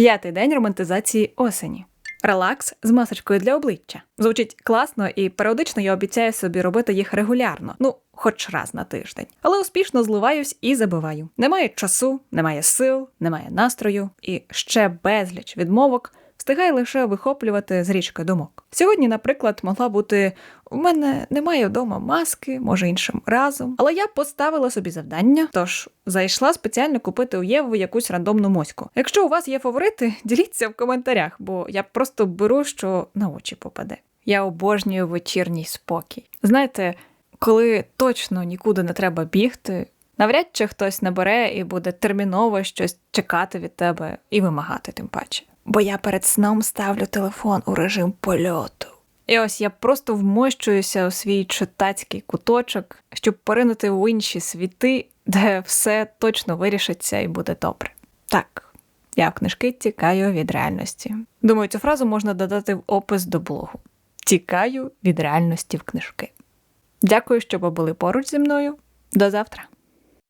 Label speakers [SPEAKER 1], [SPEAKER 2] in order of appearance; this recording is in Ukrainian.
[SPEAKER 1] П'ятий день романтизації осені. Релакс з масочкою для обличчя. Звучить класно, і періодично я обіцяю собі робити їх регулярно, ну хоч раз на тиждень. Але успішно зливаюсь і забиваю. Немає часу, немає сил, немає настрою і ще безліч відмовок. Встигає лише вихоплювати з річки думок. Сьогодні, наприклад, могла бути у мене немає вдома маски, може іншим разом. Але я поставила собі завдання, тож зайшла спеціально купити у Єву якусь рандомну моську. Якщо у вас є фаворити, діліться в коментарях, бо я просто беру, що на очі попаде. Я обожнюю вечірній спокій. Знаєте, коли точно нікуди не треба бігти, навряд чи хтось набере і буде терміново щось чекати від тебе і вимагати тим паче. Бо я перед сном ставлю телефон у режим польоту. І ось я просто вмощуюся у свій читацький куточок, щоб поринути в інші світи, де все точно вирішиться і буде добре. Так, я в книжки тікаю від реальності. Думаю, цю фразу можна додати в опис до блогу. Тікаю від реальності в книжки. Дякую, що побули поруч зі мною. До завтра.